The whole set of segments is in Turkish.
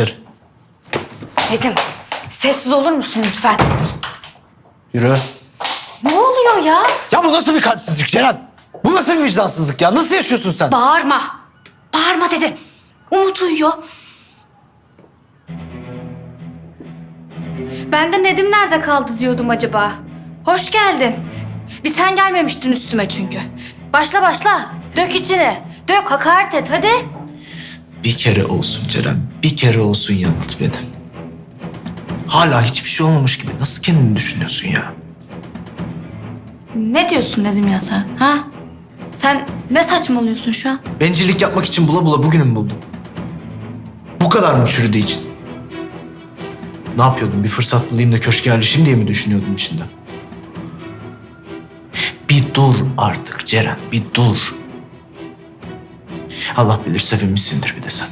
Dışarı. Nedim, sessiz olur musun lütfen? Yürü. Ne oluyor ya? Ya bu nasıl bir kalpsizlik Ceren? Bu nasıl bir vicdansızlık ya? Nasıl yaşıyorsun sen? Bağırma. Bağırma dedim. Umut uyuyor. Ben de Nedim nerede kaldı diyordum acaba. Hoş geldin. Bir sen gelmemiştin üstüme çünkü. Başla başla. Dök içine. Dök hakaret et hadi. Bir kere olsun Ceren. Bir kere olsun yanılt beni. Hala hiçbir şey olmamış gibi nasıl kendini düşünüyorsun ya? Ne diyorsun Nedim ya sen? Ha? Sen ne saçmalıyorsun şu an? Bencillik yapmak için bula bula bugünü mü buldun? Bu kadar mı çürüdüğü için? Ne yapıyordun? Bir fırsat bulayım da köşke yerleşeyim diye mi düşünüyordun içinde? Bir dur artık Ceren, bir dur. Allah bilir sevinmişsindir bir de sen.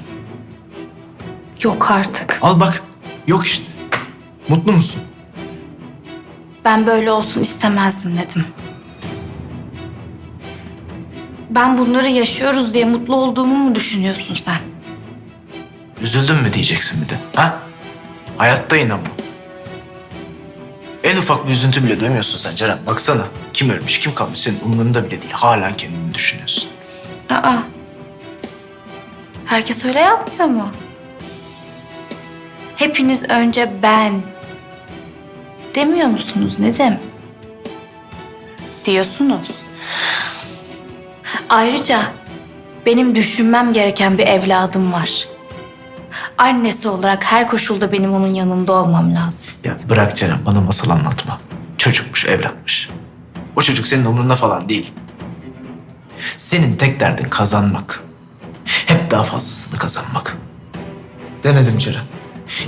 Yok artık. Al bak, yok işte. Mutlu musun? Ben böyle olsun istemezdim Nedim. Ben bunları yaşıyoruz diye mutlu olduğumu mu düşünüyorsun sen? Üzüldün mü diyeceksin bir de, ha? Hayatta inanma. En ufak bir üzüntü bile duymuyorsun sen Ceren. Baksana, kim ölmüş, kim kalmış senin umurunda bile değil. Hala kendini düşünüyorsun. Aa. Herkes öyle yapmıyor mu? Hepiniz önce ben demiyor musunuz Nedim? Diyorsunuz. Ayrıca benim düşünmem gereken bir evladım var. Annesi olarak her koşulda benim onun yanında olmam lazım. Ya bırak Ceren bana masal anlatma. Çocukmuş, evlatmış. O çocuk senin umurunda falan değil. Senin tek derdin kazanmak. Hep daha fazlasını kazanmak. Denedim Ceren.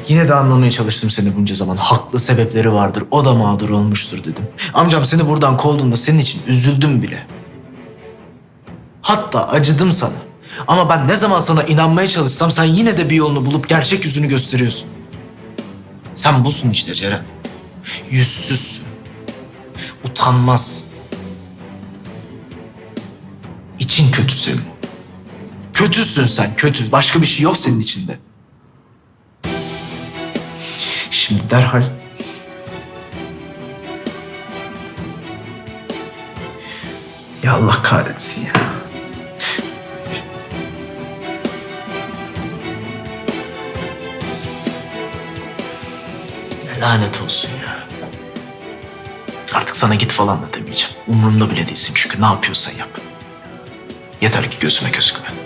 Yine de anlamaya çalıştım seni bunca zaman. Haklı sebepleri vardır. O da mağdur olmuştur dedim. Amcam seni buradan kovduğunda senin için üzüldüm bile. Hatta acıdım sana. Ama ben ne zaman sana inanmaya çalışsam sen yine de bir yolunu bulup gerçek yüzünü gösteriyorsun. Sen busun işte Ceren. Yüzsüzsün. Utanmaz. İçin kötü senin. Kötüsün sen, kötü. Başka bir şey yok senin içinde. Şimdi derhal... Ya Allah kahretsin ya. Ya Lanet olsun ya. Artık sana git falan da demeyeceğim. Umurumda bile değilsin çünkü ne yapıyorsan yap. Yeter ki gözüme gözükme.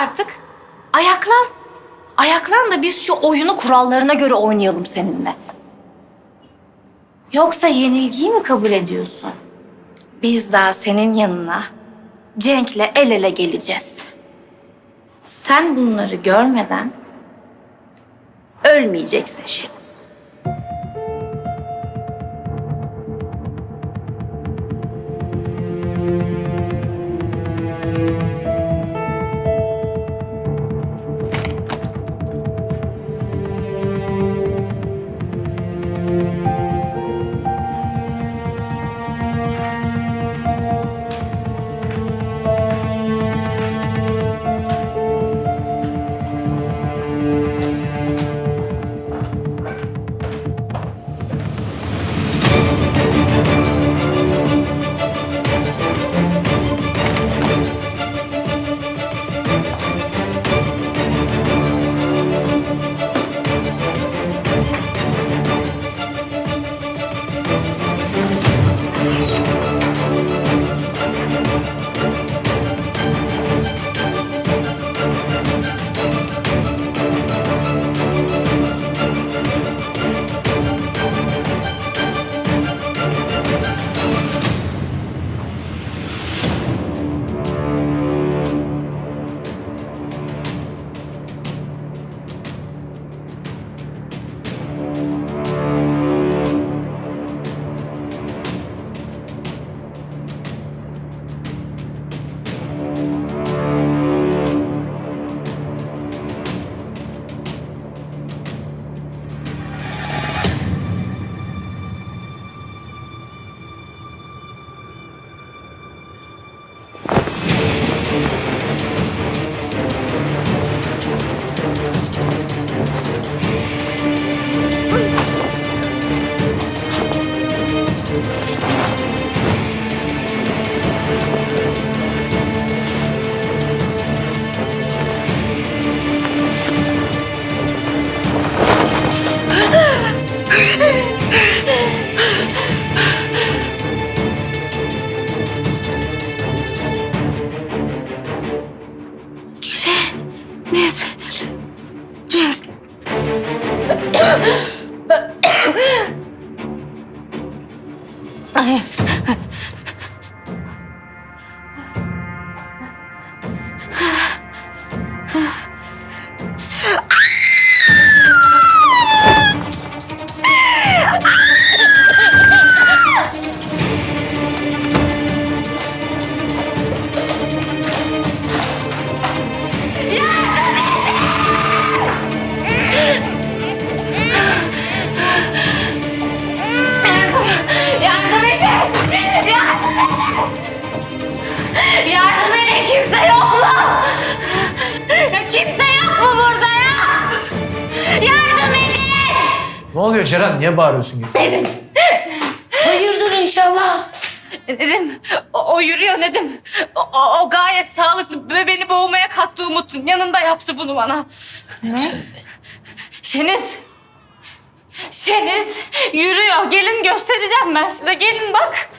artık. Ayaklan. Ayaklan da biz şu oyunu kurallarına göre oynayalım seninle. Yoksa yenilgiyi mi kabul ediyorsun? Biz daha senin yanına Cenk'le el ele geleceğiz. Sen bunları görmeden ölmeyeceksin Şeniz. to. Oluyor Ceren? Niye bağırıyorsun gibi? Hayırdır inşallah. Nedim, o, o yürüyor Nedim. O, o- o gayet sağlıklı ve beni boğmaya kalktı Umut'un yanında yaptı bunu bana. Şeniz. Şeniz yürüyor. Gelin göstereceğim ben size. Gelin bak.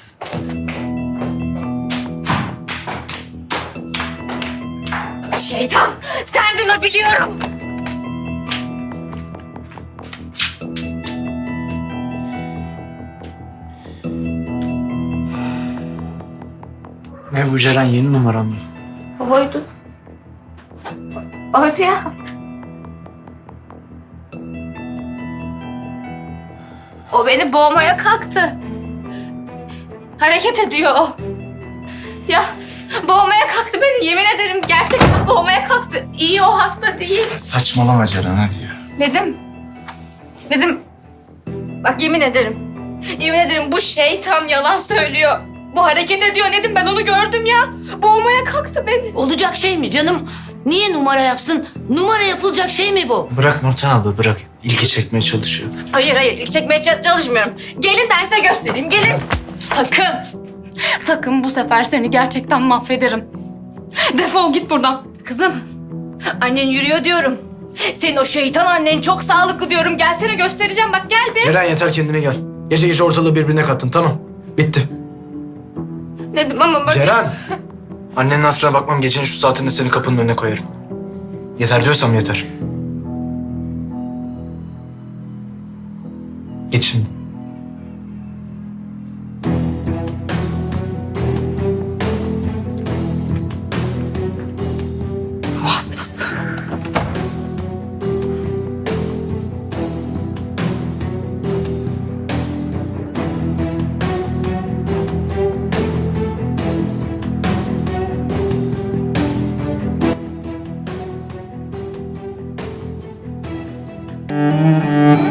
Şeytan, sendin o biliyorum. Ne bu Ceren yeni numaram mı? Oydu. Oydu ya. O beni boğmaya kalktı. Hareket ediyor o. Ya boğmaya kalktı beni yemin ederim gerçekten boğmaya kalktı. İyi o hasta değil. Saçmalama Ceren hadi ya. Nedim. Nedim. Bak yemin ederim. Yemin ederim bu şeytan yalan söylüyor. Bu hareket ediyor Nedim ben onu gördüm ya. Boğmaya kalktı beni. Olacak şey mi canım? Niye numara yapsın? Numara yapılacak şey mi bu? Bırak Nurten abla bırak. İlgi çekmeye çalışıyor. Hayır hayır ilk çekmeye ça- çalışmıyorum. Gelin ben size göstereyim gelin. Sakın. Sakın bu sefer seni gerçekten mahvederim. Defol git buradan. Kızım annen yürüyor diyorum. Senin o şeytan annen çok sağlıklı diyorum. Gelsene göstereceğim bak gel bir. Ceren yeter kendine gel. Gece gece ortalığı birbirine kattın tamam. Bitti. Dedim ama bak. Ceren! Annenin hatırına bakmam gecenin şu saatinde seni kapının önüne koyarım. Yeter diyorsam yeter. Git şimdi. Hastası. Ceren!